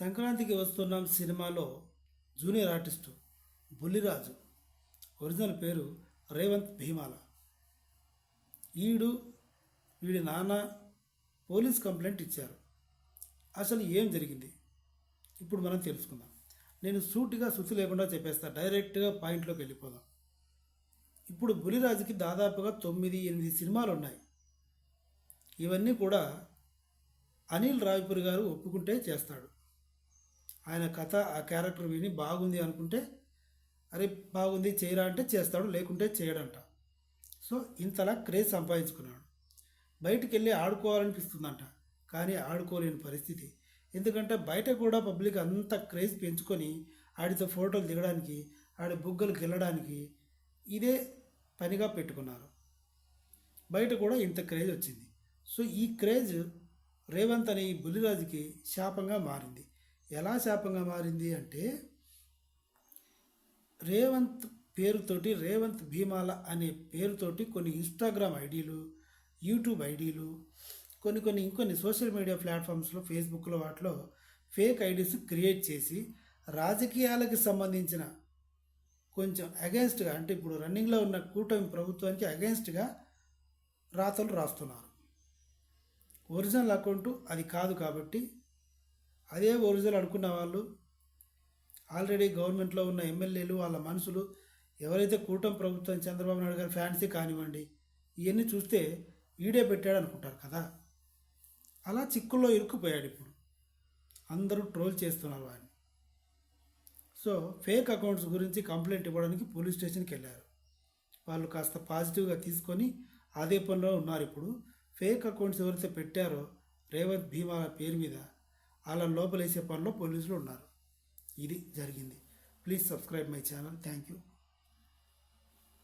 సంక్రాంతికి వస్తున్నాం సినిమాలో జూనియర్ ఆర్టిస్టు బుల్లిరాజు. ఒరిజినల్ పేరు రేవంత్ భీమాల. ఈడు వీడి నాన్న పోలీస్ కంప్లైంట్ ఇచ్చారు. అసలు ఏం జరిగింది? ఇప్పుడు మనం తెలుసుకుందాం. నేను సూటిగా శుద్ధి లేకుండా చెప్పేస్తా. డైరెక్ట్గా పాయింట్లోకి వెళ్ళిపోదాం. ఇప్పుడు బులిరాజుకి దాదాపుగా తొమ్మిది ఎనిమిది సినిమాలు ఉన్నాయి ఇవన్నీ కూడా అనిల్ రావిపూర్ గారు ఒప్పుకుంటే చేస్తాడు. ఆయన కథ ఆ క్యారెక్టర్ విని బాగుంది అనుకుంటే అరే బాగుంది చేయరా అంటే చేస్తాడు లేకుంటే చేయడంట. సో ఇంతలా క్రేజ్ సంపాదించుకున్నాడు. బయటికి వెళ్ళి ఆడుకోవాలనిపిస్తుందంట కానీ ఆడుకోలేని పరిస్థితి. ఎందుకంటే బయట కూడా పబ్లిక్ అంత క్రేజ్ పెంచుకొని ఆడితో ఫోటోలు దిగడానికి ఆడి బుగ్గలు గెల్లడానికి ఇదే పనిగా పెట్టుకున్నారు. బయట కూడా ఇంత క్రేజ్ వచ్చింది. సో ఈ క్రేజ్ రేవంత్ అనే ఈ బుల్లిరాజుకి శాపంగా మారింది. ఎలా శాపంగా మారింది అంటే రేవంత్ పేరుతోటి రేవంత్ భీమాల అనే పేరుతోటి కొన్ని ఇన్స్టాగ్రామ్ ఐడీలు యూట్యూబ్ ఐడీలు కొన్ని కొన్ని ఇంకొన్ని సోషల్ మీడియా ప్లాట్ఫామ్స్లో ఫేస్బుక్లో వాటిలో ఫేక్ ఐడీస్ క్రియేట్ చేసి రాజకీయాలకు సంబంధించిన కొంచెం అగెన్స్ట్గా అంటే ఇప్పుడు రన్నింగ్లో ఉన్న కూటమి ప్రభుత్వానికి అగెన్స్ట్గా రాతలు రాస్తున్నారు. ఒరిజినల్ అకౌంట్ అది కాదు కాబట్టి అదే ఒరిజినల్ అనుకున్న వాళ్ళు ఆల్రెడీ గవర్నమెంట్లో ఉన్న ఎమ్మెల్యేలు వాళ్ళ మనుషులు ఎవరైతే కూటమి ప్రభుత్వం చంద్రబాబు నాయుడు గారి ఫ్యాన్సీ కానివ్వండి ఇవన్నీ చూస్తే ఈడే పెట్టాడు అనుకుంటారు కదా. అలా చిక్కుల్లో ఇరుక్కుపోయాడు ఇప్పుడు. అందరూ ట్రోల్ చేస్తున్నారు వాడిని. సో ఫేక్ అకౌంట్స్ గురించి కంప్లైంట్ ఇవ్వడానికి పోలీస్ స్టేషన్కి వెళ్ళారు. వాళ్ళు కాస్త పాజిటివ్గా తీసుకొని అదే పనిలో ఉన్నారు ఇప్పుడు. ఫేక్ అకౌంట్స్ ఎవరైతే పెట్టారో రేవంత్ భీమా పేరు మీద అలా లోపలేసే పనిలో పోలీసులు ఉన్నారు. ఇది జరిగింది. Please subscribe my channel thank you